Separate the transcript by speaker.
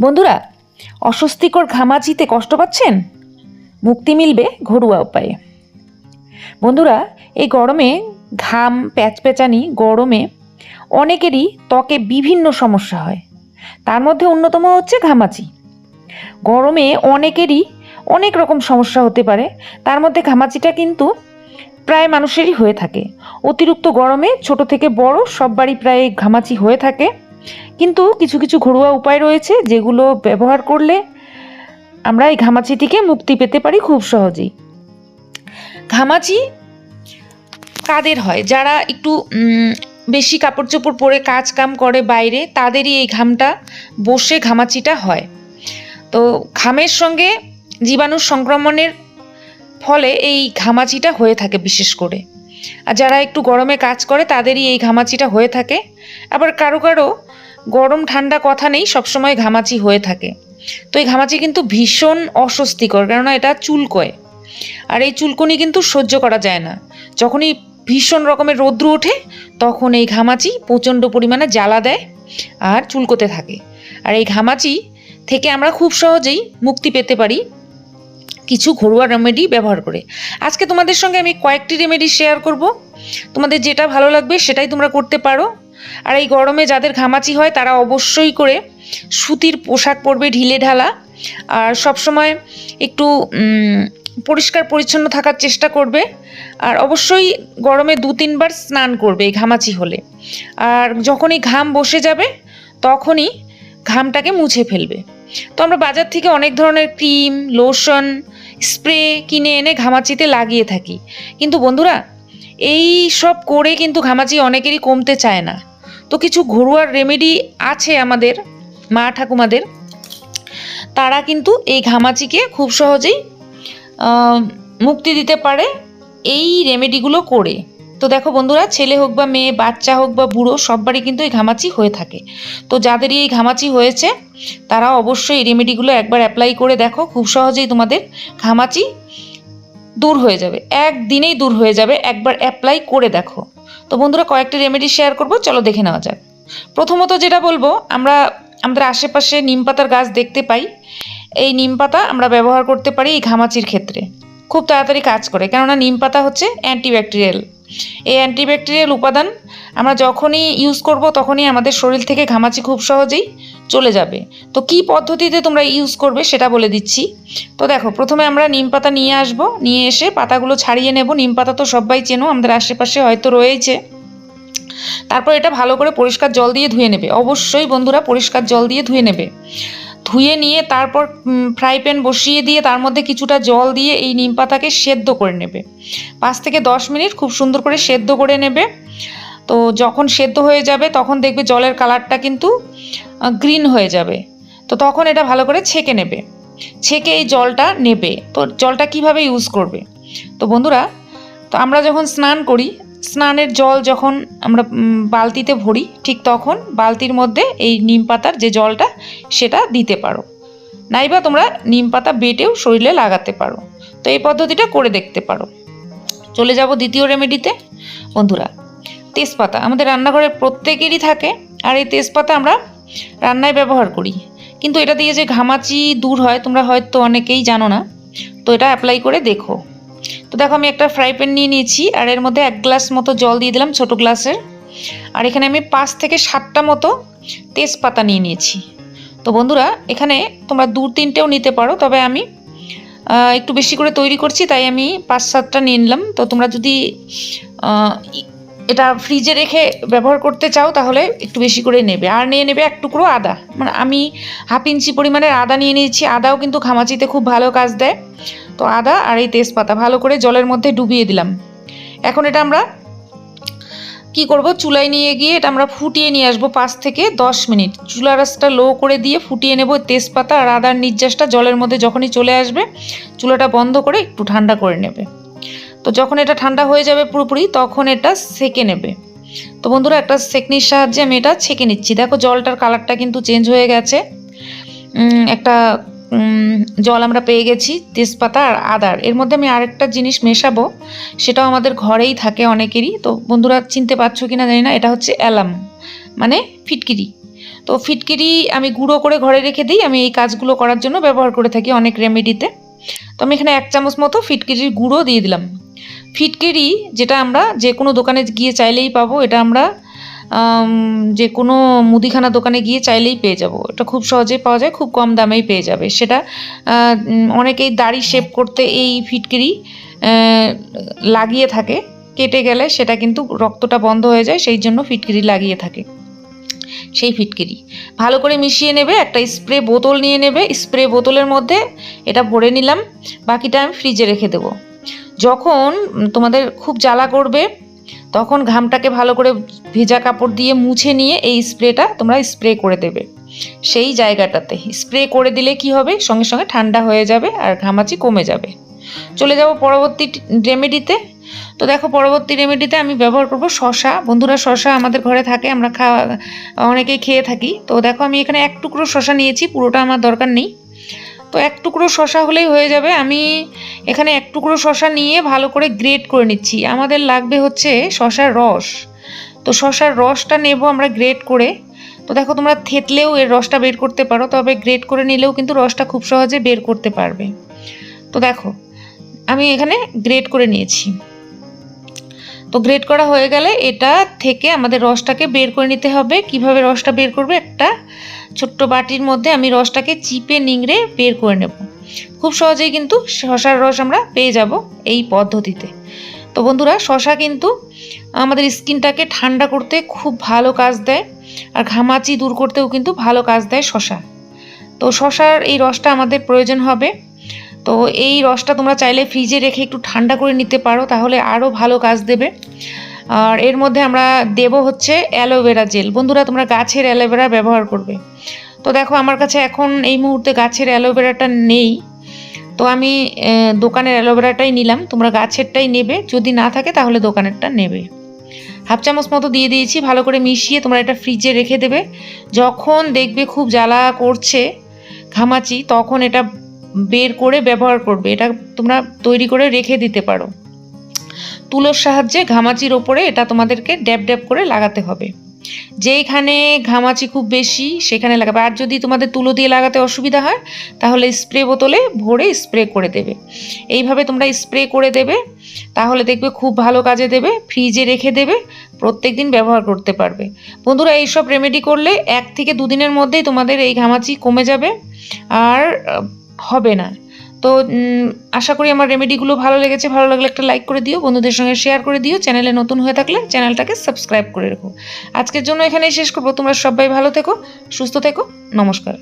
Speaker 1: বন্ধুরা, অস্বস্তিকর ঘামাচিতে কষ্ট পাচ্ছেন? মুক্তি মিলবে ঘরোয়া উপায়ে। বন্ধুরা, এই গরমে ঘাম, প্যাচপ্যাচানি গরমে অনেকেরই ত্বকে বিভিন্ন সমস্যা হয়। তার মধ্যে অন্যতম হচ্ছে ঘামাচি। গরমে অনেকেরই অনেক রকম সমস্যা হতে পারে। তার মধ্যে ঘামাচিটা কিন্তু প্রায় মানুষেরই হয়ে থাকে। অতিরিক্ত গরমে ছোট থেকে বড় সব বাড়ি প্রায় ঘামাচি হয়ে থাকে। কিন্তু কিছু কিছু ঘরোয়া উপায় রয়েছে যেগুলো ব্যবহার করলে আমরা এই ঘামাচি থেকে মুক্তি পেতে পারি খুব সহজেই। ঘামাচি কাদের হয়? যারা একটু বেশি কাপড় চোপড় পরে কাজ কাম করে বাইরে, তাদেরই এই ঘামটা বসে ঘামাচিটা হয়। তো ঘামের সঙ্গে জীবাণু সংক্রমণের ফলে এই ঘামাচিটা হয়ে থাকে বিশেষ করে। আর যারা একটু গরমে কাজ করে, তাদেরই এই ঘামাচিটা হয়ে থাকে। আবার কারও কারও গরম ঠান্ডা কথা নেই, সবসময় ঘামাচি হয়ে থাকে। তো এই ঘামাচি কিন্তু ভীষণ অস্বস্তিকর, কেননা এটা চুলকয়। আর এই চুলকুনি কিন্তু সহ্য করা যায় না। যখনই ভীষণ রকমের রৌদ্র ওঠে, তখন এই ঘামাচি প্রচণ্ড পরিমাণে জ্বালা দেয় আর চুলকোতে থাকে। আর এই ঘামাচি থেকে আমরা খুব সহজেই মুক্তি পেতে পারি কিছু ঘরোয়া রেমেডি ব্যবহার করে। আজকে তোমাদের সঙ্গে আমি কয়েকটি রেমেডি শেয়ার করব। তোমাদের যেটা ভালো লাগবে সেটাই তোমরা করতে পারো। আর এই গরমে যাদের ঘামাচি হয়, তারা অবশ্যই করে সুতির পোশাক পরবে, ঢিলে ঢালা। আর সবসময় একটু পরিষ্কার পরিচ্ছন্ন থাকার চেষ্টা করবে। আর অবশ্যই গরমে দু তিনবার স্নান করবে এই ঘামাচি হলে। আর যখনই ঘাম বসে যাবে, তখনই ঘামটাকে মুছে ফেলবে। তো আমরা বাজার থেকে অনেক ধরনের ক্রিম, লোশন, স্প্রে কিনে এনে ঘামাচিতে লাগিয়ে থাকি। কিন্তু বন্ধুরা, এই সব করে কিন্তু ঘামাচি অনেকেরই কমতে চায় না। তো কিছু ঘরোয়া রেমেডি আছে আমাদের, মা ঠাকুমাদের। তারা কিন্তু এই ঘামাচিকে খুব সহজেই মুক্তি দিতে পারে এই রেমেডিগুলো করে। তো দেখো বন্ধুরা, ছেলে হোক বা মেয়ে, বাচ্চা হোক বা বুড়ো, সববারই কিন্তু এই ঘামাচি হয়ে থাকে। তো যাদেরই এই ঘামাচি হয়েছে, তারা অবশ্যই এই রেমেডিগুলো একবার অ্যাপ্লাই করে দেখো, খুব সহজেই তোমাদের ঘামাচি দূর হয়ে যাবে। একদিনেই দূর হয়ে যাবে, একবার অ্যাপ্লাই করে দেখো। তো বন্ধুরা কয়েকটি রেমেডি শেয়ার করব, চলো দেখে নেওয়া যাক। প্রথমত যেটা বলব, আমরা আমাদের আশেপাশে নিম পাতার গাছ দেখতে পাই। এই নিম পাতা আমরা ব্যবহার করতে পারি এই ঘামাচির ক্ষেত্রে। খুব তাড়াতাড়ি কাজ করে, কেননা নিম পাতা হচ্ছে অ্যান্টিব্যাকটেরিয়াল এই অ্যান্টিব্যাকটেরিয়াল উপাদান আমরা যখনই ইউজ করব, তখনই আমাদের শরীর থেকে ঘামাচি খুব সহজেই চলে যাবে। তো কি পদ্ধতিতে তোমরা ইউজ করবে সেটা বলে দিচ্ছি। তো দেখো, প্রথমে আমরা নিম পাতা নিয়ে আসব। নিয়ে এসে পাতাগুলো ছাড়িয়ে নেব। নিম পাতা তো সবাই চেনো, আমাদের আশেপাশে হয়তো রয়েছে। তারপর এটা ভালো করে পরিষ্কার জল দিয়ে ধুয়ে নেবে। অবশ্যই বন্ধুরা পরিষ্কার জল দিয়ে ধুয়ে নেবে। ধুয়ে নিয়ে তারপর ফ্রাই প্যান বসিয়ে দিয়ে তার মধ্যে কিছুটা জল দিয়ে এই নিম পাতাকে সেদ্ধ করে নেবে। পাঁচ থেকে দশ মিনিট খুব সুন্দর করে সেদ্ধ করে নেবে। তো যখন সেদ্ধ হয়ে যাবে, তখন দেখবে জলের কালারটা কিন্তু গ্রিন হয়ে যাবে। তো তখন এটা ভালো করে ছেঁকে নেবে। ছেঁকে এই জলটা নেবে। তো জলটা কীভাবে ইউজ করবে? তো বন্ধুরা, তো আমরা যখন স্নান করি, স্নানের জল যখন আমরা বালতিতে ভরি, ঠিক তখন বালতির মধ্যে এই নিম পাতার যে জলটা, সেটা দিতে পারো। নাইবা তোমরা নিম পাতা বেটেও শরীরে লাগাতে পারো। তো এই পদ্ধতিটা করে দেখতে পারো। চলে যাব দ্বিতীয় রেমেডিতে বন্ধুরা, তেজপাতা আমাদের রান্নাঘরে প্রত্যেকেরই থাকে। আর এই তেজপাতা আমরা রান্নায় ব্যবহার করি। কিন্তু এটা দিয়ে যে ঘামাচি দূর হয়, তোমরা হয়তো অনেকেই জানো না। তো এটা অ্যাপ্লাই করে দেখো। তো দেখো, আমি একটা ফ্রাই প্যান নিয়ে নিয়েছি, আর এর মধ্যে এক গ্লাস মতো জল দিয়ে দিলাম ছোটো গ্লাসের আর এখানে আমি পাঁচ থেকে সাতটা মতো তেজপাতা নিয়ে নিয়েছি। তো বন্ধুরা, এখানে তোমরা দু তিনটেও নিতে পারো, তবে আমি একটু বেশি করে তৈরি করছি, তাই আমি পাঁচ সাতটা নিয়ে নিলাম। তো তোমরা যদি এটা ফ্রিজে রেখে ব্যবহার করতে চাও, তাহলে একটু বেশি করে নেবে। আর নিয়ে নেবে এক টুকরো আদা। মানে আমি হাফ ইঞ্চি পরিমাণের আদা নিয়ে নিয়েছি। আদাও কিন্তু ঘামাচিতে খুব ভালো কাজ দেয়। তো আদা আর এই তেজপাতা ভালো করে জলের মধ্যে ডুবিয়ে দিলাম। এখন এটা আমরা কি করব? চুলায় নিয়ে গিয়ে এটা আমরা ফুটিয়ে নিয়ে আসব পাঁচ থেকে দশ মিনিট। চুলা রাসটা লো করে দিয়ে ফুটিয়ে নেব তেজপাতা আর আদার নির্যাসটা জলের মধ্যে যখনই চলে আসবে, চুলাটা বন্ধ করে একটু ঠান্ডা করে নেবে। তো যখন এটা ঠান্ডা হয়ে যাবে পুরোপুরি, তখন এটা সেকে নেবে। তো বন্ধুরা, একটা সেকনির সাহায্যে আমি এটা ছেঁকে নিচ্ছি। দেখো, জলটার কালারটা কিন্তু চেঞ্জ হয়ে গেছে। একটা জল আমরা পেয়ে গেছি, তেজপাতা আর আদার। এর মধ্যে আমি আরেকটা জিনিস মেশাবো, সেটাও আমাদের ঘরেই থাকে অনেকেরই। তো বন্ধুরা, চিনতে পারছ কি না জানি না, এটা হচ্ছে অ্যালাম মানে ফিটকিরি। তো ফিটকিরি আমি গুঁড়ো করে ঘরে রেখে দিই। আমি এই কাজগুলো করার জন্য ব্যবহার করে থাকি অনেক রেমেডিতে তো আমি এখানে এক চামচ মতো ফিটকিরির গুঁড়ো দিয়ে দিলাম। ফিটকিরি যেটা আমরা যে কোনো দোকানে গিয়ে চাইলেই পাবো, এটা আমরা যে কোনো মুদিখানা দোকানে গিয়ে চাইলেই পেয়ে যাব। এটা খুব সহজে পাওয়া যায়, খুব কম দামেই পেয়ে যাবে। সেটা অনেকেই দাড়ি শেপ করতে এই ফিটকিরি লাগিয়ে থাকে। কেটে গেলে সেটা কিন্তু রক্তটা বন্ধ হয়ে যায়, সেই জন্য ফিটকিরি লাগিয়ে থাকে। সেই ফিটকিরি ভালো করে মিশিয়ে নেবে, একটা স্প্রে বোতল নিয়ে নেবে। স্প্রে বোতলের মধ্যে এটা ভরে নিলাম, বাকিটা আমি ফ্রিজে রেখে দেবো। যখন তোমাদের খুব জ্বালা করবে, তখন ঘামটাকে ভালো করে ভেজা কাপড় দিয়ে মুছে নিয়ে এই স্প্রেটা তোমরা স্প্রে করে দেবে। সেই জায়গাটাতে স্প্রে করে দিলে কি হবে? সঙ্গে সঙ্গে ঠান্ডা হয়ে যাবে আর ঘামাচি কমে যাবে। চলে যাব পরবর্তী রেমেডিতে তো দেখো, পরবর্তী রেমেডিতে আমি ব্যবহার করব শশা। বন্ধুরা, শশা আমাদের ঘরে থাকে, আমরা খাওয়া, অনেকেই খেয়ে থাকি। তো দেখো, আমি এখানে এক টুকরো শশা নিয়েছি, পুরোটা আমার দরকার নেই। তো এক টুকরো শশা হলেই হয়ে যাবে। আমি এখানে এক টুকরো শশা নিয়ে ভালো করে গ্রেট করে নিচ্ছি। আমাদের লাগবে হচ্ছে শশার রস। তো শশার রসটা নেব আমরা গ্রেট করে। তো দেখো তোমরা থেতলেও এর রসটা বের করতে পারো, তবে গ্রেট করে নিলেও কিন্তু রসটা খুব সহজে বের করতে পারবে। তো দেখো, আমি এখানে গ্রেট করে নিয়েছি। তো গ্রেট করা হয়ে গেলে এটা থেকে আমাদের রসটাকে বের করে নিতে হবে। কীভাবে রসটা বের করবে? একটা ছোট্ট বাটির মধ্যে আমি রসটাকে চিপে নিংড়ে বের করে নেব। খুব সহজেই কিন্তু শশার রস আমরা পেয়ে যাব এই পদ্ধতিতে। তো বন্ধুরা, শশা কিন্তু আমাদের স্কিনটাকে ঠান্ডা করতে খুব ভালো কাজ দেয় আর ঘামাচি দূর করতেও কিন্তু ভালো কাজ দেয় শশা। তো শশার এই রসটা আমাদের প্রয়োজন হবে। তো এই রসটা তোমরা চাইলে ফ্রিজে রেখে একটু ঠান্ডা করে নিতে পারো, তাহলে আরও ভালো কাজ দেবে। আর এর মধ্যে আমরা দেব হচ্ছে অ্যালোভেরা জেল বন্ধুরা, তোমরা গাছের অ্যালোভেরা ব্যবহার করবে। তো দেখো, আমার কাছে এখন এই মুহূর্তে গাছের অ্যালোভেরাটা নেই। তো আমি দোকানের অ্যালোভেরাটাই নিলাম। তোমরা গাছেরটাই নেবে। যদি না থাকে, তাহলে দোকানেরটা নেবে। হাফ চামচ মতো দিয়ে দিয়েছি। ভালো করে মিশিয়ে তোমরা এটা ফ্রিজে রেখে দেবে। যখন দেখবে খুব জ্বালা করছে ঘামাচি, তখন এটা বের করে ব্যবহার করবে। এটা তোমরা তৈরি করে রেখে দিতে পারো। তুলোর সাহায্যে ঘামাচির ওপরে এটা তোমাদেরকে ড্যাব ড্যাব করে লাগাতে হবে। যেইখানে ঘামাচি খুব বেশি, সেখানে লাগাবে। আর যদি তোমাদের তুলো দিয়ে লাগাতে অসুবিধা হয়, তাহলে স্প্রে বোতলে ভরে স্প্রে করে দেবে। এইভাবে তোমরা স্প্রে করে দেবে, তাহলে দেখবে খুব ভালো কাজে দেবে, ফ্রিজে রেখে দেবে প্রত্যেক দিন ব্যবহার করতে পারবে। বন্ধুরা, এইসব রেমেডি করলে এক থেকে দুদিনের মধ্যেই তোমাদের এই ঘামাচি কমে যাবে, আর হবে না। তো আশা করি আমার রেমেডিগুলো ভালো লেগেছে। ভালো লাগলে একটা লাইক করে দিও, বন্ধুদের সঙ্গে শেয়ার করে দিও। চ্যানেলে নতুন হয়ে থাকলে চ্যানেলটাকে সাবস্ক্রাইব করে রেখো। আজকের জন্য এখানেই শেষ করব। তোমরা সবাই ভালো থেকো, সুস্থ থেকো। নমস্কার।